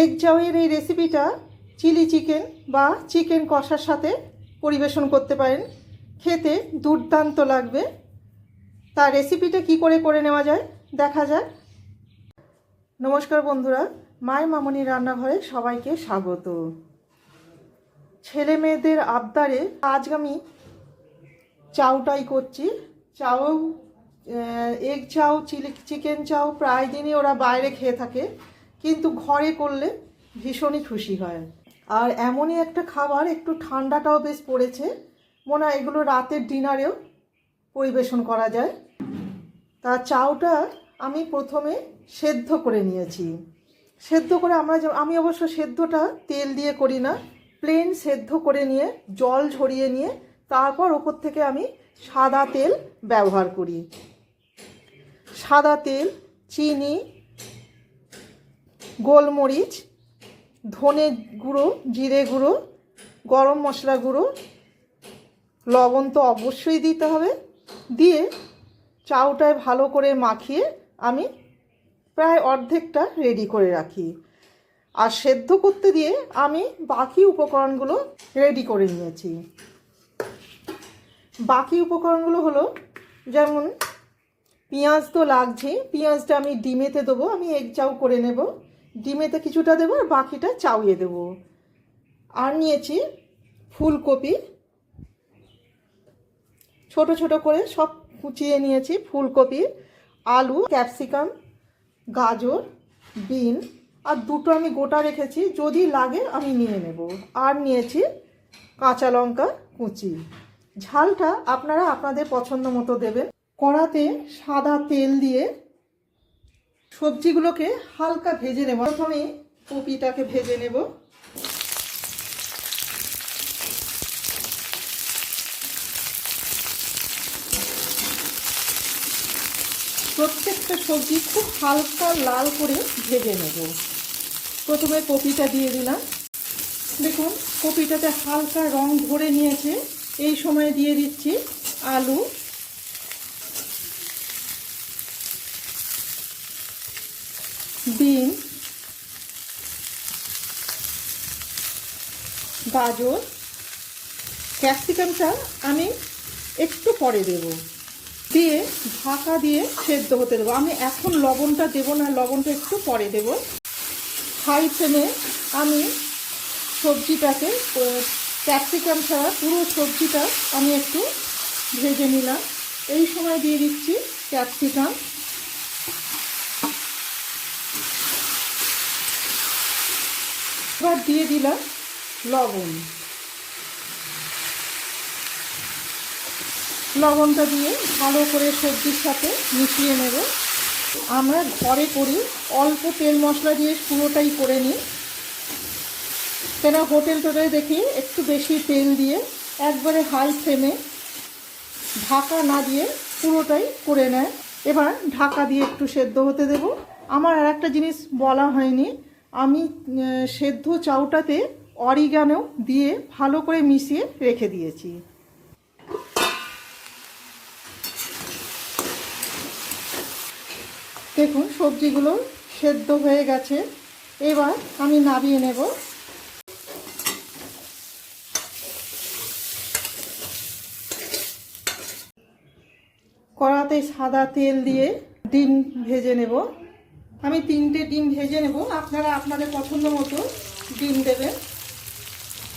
Egg চাউয়ের এই রেসিপিটা chilli chicken বা চিকেন কষার সাথে পরিবেশন করতে পারেন। খেতে দুর্দান্ত লাগবে। তার রেসিপিটা কি করে করে নেওয়া যায় দেখা যাক। নমস্কার বন্ধুরা মায় মামনি রান্নাঘরে সবাইকে স্বাগত। ছেলে মেয়েদের আবদারে আজ আমি চাউটাই করছি। Chow egg chow chilli chicken chow, প্রায় দিনই ওরা বাইরে খেয়ে থাকে। কিন্তু ঘরে করলে ভীষণই খুশি হয়। আর এমনই একটা খাবার একটু ঠান্ডাটাও বেশ পড়েছে। মনে হয় এগুলো রাতের ডিনারেও পরিবেশন করা যায়। তা চাউটা আমি প্রথমে সেদ্ধ করে নিয়েছি। সেদ্ধ করে আমরা আমি অবশ্য সেদ্ধটা তেল দিয়ে করি না। প্লেন সেদ্ধ করে নিয়ে, জল ঝরিয়ে নিয়ে, তারপর ওপর থেকে আমি সাদা তেল ব্যবহার করি। সাদা তেল, চিনি গোলমরিচ, ধনে গুঁড়ো, জিরে গুঁড়ো, গরম মশলা গুঁড়ো, লবণ তো অবশ্যই দিতে হবে। দিয়ে চাউটায় ভালো করে মাখিয়ে আমি প্রায় অর্ধেকটা রেডি করে রাখি। আর সেদ্ধ করতে দিয়ে আমি বাকি উপকরণগুলো রেডি করে নিয়েছি। বাকি উপকরণগুলো হলো যেমন, পেঁয়াজ তো লাগছে পেঁয়াজটা আমি ডিমেতে দেবো, আমি এগ চাউ করে নেব। ডিমেতে কিছুটা দেবো আর বাকিটা চাউয়ে দেবো। আর নিয়েছি ফুলকপি। ছোট ছোট করে সব কুচিয়ে নিয়েছি ফুলকপি, আলু, ক্যাপসিকাম, গাজর, বিন আর দুটো আমি গোটা রেখেছি, যদি লাগে আমি নিয়ে নেব। আর নিয়েছি কাঁচা লঙ্কা কুচি। ঝালটা আপনারা আপনাদের পছন্দ মতো দেবেন। কড়াতে সাদা তেল দিয়ে সবজিগুলোকে হালকা ভেজে নেব। প্রথমে কপিটাকে ভেজে নেব। প্রত্যেকটা সবজি খুব হালকা লাল করে ভেজে নেব। প্রথমে কপিটা দিয়ে দিলাম। দেখুন, কপিটাতে হালকা রং ধরে নিয়েছে। এই সময় দিয়ে দিচ্ছি আলু। বিন গাজর ক্যাপসিকামটা আমি একটু পরে দেব। দিয়ে ঢাকা দিয়ে সেদ্ধ হতে দেবো। আমি এখন লবণটা দেবো না, লবণটা একটু পরে দেব। হাই ফ্লেমে আমি সবজিটাকে ক্যাপসিকাম ছাড়া পুরো সবজিটা আমি একটু ভেজে নিলাম। এই সময় দিয়ে দিচ্ছি ক্যাপসিকাম। এবার দিয়ে দিলাম লবণ। লবণটা দিয়ে ভালো করে সবজির সাথে মিশিয়ে নেব। আমরা ঘরে করি, অল্প তেল মশলা দিয়ে পুরোটাই করে নিই। কেন হোটেল টোটেল দেখি একটু বেশি তেল দিয়ে একবারে হাই ফ্লেমে ঢাকা না দিয়ে পুরোটাই করে নেয়। এবার ঢাকা দিয়ে একটু সেদ্ধ হতে দেব। আমার আর একটা জিনিস বলা হয়নি আমি সেদ্ধ চাউটাতে অরিগানো দিয়ে ভালো করে মিশিয়ে রেখে দিয়েছি। দেখুন, সবজিগুলো সেদ্ধ হয়ে গেছে। এবার আমি নাবিয়ে নেব। কড়াতে সাদা তেল দিয়ে ডিম ভেজে নেব। আমি তিনটে ডিম ভেজে নেব। আপনারা আপনাদের পছন্দ মতো ডিম দেবেন।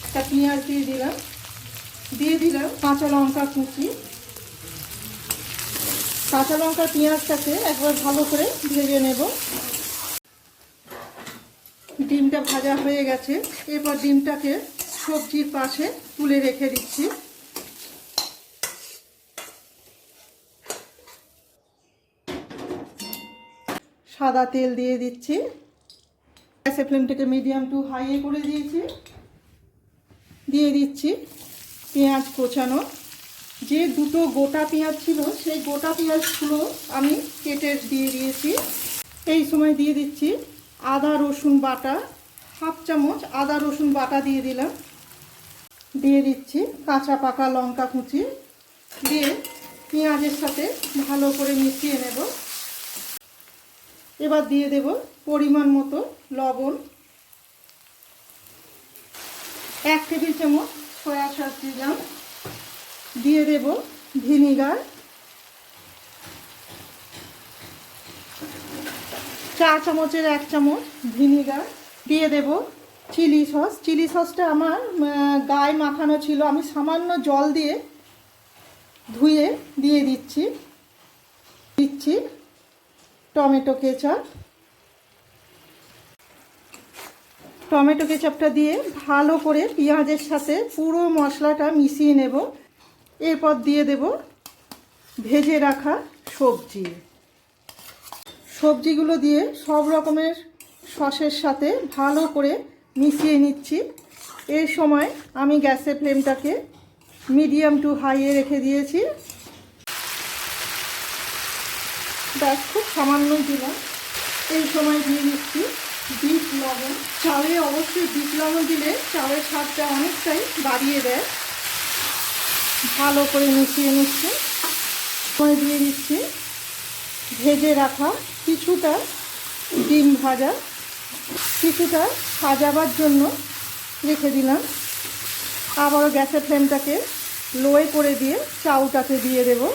একটা পেঁয়াজ দিয়ে দিলাম। দিয়ে দিলাম কাঁচা লঙ্কা কুচি। কাঁচা লঙ্কা পেঁয়াজটাকে একবার ভালো করে ভেজে নেব। ডিমটা ভাজা হয়ে গেছে। এরপর ডিমটাকে সবজির পাশে তুলে রেখে দিচ্ছি। সাদা তেল দিয়ে দিচ্ছি। গ্যাসের ফ্লেমটাকে মিডিয়াম টু হাইয়ে করে দিয়েছি। দিয়ে দিচ্ছি পেঁয়াজ কোচানো। যে দুটো গোটা পেঁয়াজ ছিল, সেই গোটা পেঁয়াজগুলো আমি কেটে দিয়ে দিয়েছি। এই সময় দিয়ে দিচ্ছি আদা, রসুন বাটা। হাফ চামচ আদা, রসুন বাটা দিয়ে দিলাম। দিয়ে দিচ্ছি কাঁচা পাকা লঙ্কা কুচি। দিয়ে পেঁয়াজের সাথে ভালো করে মিশিয়ে নেব। এবার দিয়ে দেব পরিমাণ মতো লবণ। এক টেবিল চামচ সয়া সস দিলাম। দিয়ে দেব ভিনিগার। চা চামচের এক চামচ ভিনিগার। দিয়ে দেব চিলি সস। চিলি সসটা আমার গায়ে মাখানো ছিল। আমি সামান্য জল দিয়ে ধুয়ে দিয়ে দিচ্ছি। দিচ্ছি। Tomato ketchup. টমেটো কেচাপটা দিয়ে ভালো করে পেঁয়াজের সাথে পুরো মশলাটা মিশিয়ে নেব। এরপর দিয়ে দেব ভেজে রাখা সবজি। সবজিগুলো দিয়ে সব রকমের সসের সাথে ভালো করে মিশিয়ে নিচ্ছি। এই সময় আমি গ্যাসের ফ্লেমটাকে মিডিয়াম টু হাইয়ে রেখে দিয়েছি। ব্যাস খুব সামান্যই দিলাম। এই সময় দিয়ে দিচ্ছি বিট লবণ। চালে অবশ্যই বিট লবণ দিলে চালের স্বাদটা অনেকটাই বাড়িয়ে দেয়। ভালো করে মিশিয়ে নিচ্ছি। সময় দিয়ে দিচ্ছি ভেজে রাখা কিছুটা ডিম ভাজা। কিছুটা সাজাবার জন্য রেখে দিলাম। আবারও গ্যাসের ফ্লেমটাকে লোয়ে করে দিয়ে চাউটাকে দিয়ে দেবো।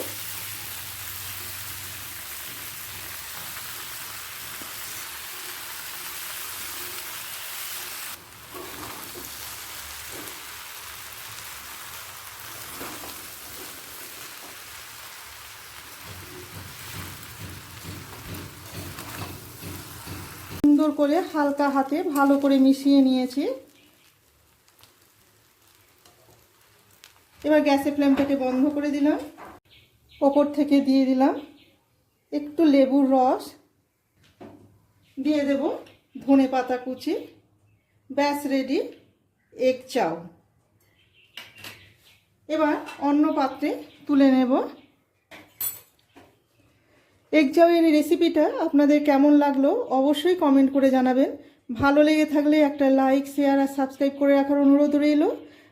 করে হালকা হাতে ভালো করে মিশিয়ে নিয়েছি। এবার গ্যাসের ফ্লেমটাকে বন্ধ করে দিলাম। ওপর থেকে দিয়ে দিলাম একটু লেবুর রস। দিয়ে দেব ধনে পাতা কুচি। ব্যাস, রেডি। এগ চাউ এবার অন্য পাত্রে তুলে নেব। এগ চাউয়ের রেসিপিটা আপনাদের কেমন লাগল অবশ্যই কমেন্ট করে জানাবেন। ভালো লেগে থাকলে একটা লাইক শেয়ার আর সাবস্ক্রাইব করে রাখার অনুরোধ রইল।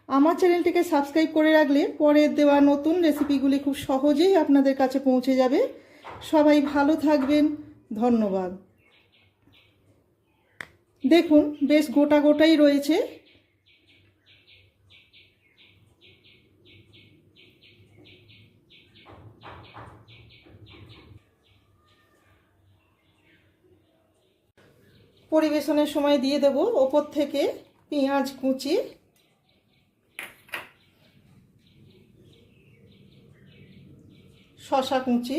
আমার চ্যানেলটিকে সাবস্ক্রাইব করে রাখলে পরের দেওয়া নতুন রেসিপিগুলি খুব সহজেই আপনাদের কাছে পৌঁছে যাবে। সবাই ভালো থাকবেন, ধন্যবাদ। দেখুন, বেশ গোটা গোটাই রয়েছে। পরিবেশনের সময় দিয়ে দেব। ওপর থেকে পেঁয়াজ কুচি। শশা কুচি।